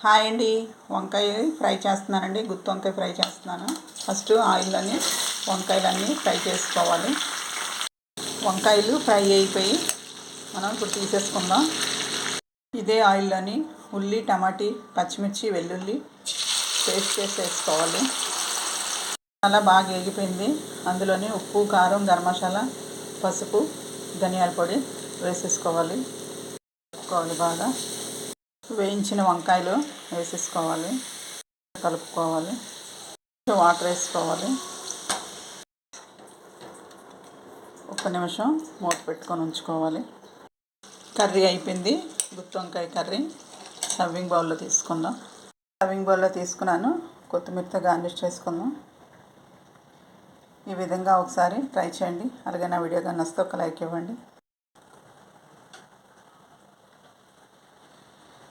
Hi అండి. వంకాయ fry చేస్తున్నానండి. గుత్తి వంకాయ ఫ్రై చేస్తున్నాను. ఫస్ట్ ఆయిల్లోని వంకాయలన్నీ ఫ్రై చేసుకోవాలి. వంకాయలు ఫ్రై అయిపోయి మనం ఇప్పుడు తీసేసుకుందాం. ఇదే ఆయిల్లోని ఉల్లి టమాటీ పచ్చిమిర్చి వెల్లుల్లి పేస్ట్ చేసి వేసుకోవాలి బాగా వేగిపోయింది. అందులోని ఉప్పు కారం గరం మసాలా పసుపు ధనియాల పొడి వేసేసుకోవాలి. వేసుకోవాలి బాగా. వేయించిన వంకాయలు వేసేసుకోవాలి కలుపుకోవాలి వాటర్ వేసుకోవాలి. ఒక నిమిషం మూత పెట్టుకొని ఉంచుకోవాలి. కర్రీ అయిపోయింది గుత్తి వంకాయ కర్రీ. సర్వింగ్ బౌల్లో తీసుకుందాం. సర్వింగ్ బౌల్లో తీసుకున్నాను కొత్తిమీరతో గార్నిష్ చేసుకుందాం. ఈ విధంగా ఒకసారి ట్రై చేయండి. అలాగే నా వీడియో కానీ నచ్చితే ఒక లైక్ ఇవ్వండి.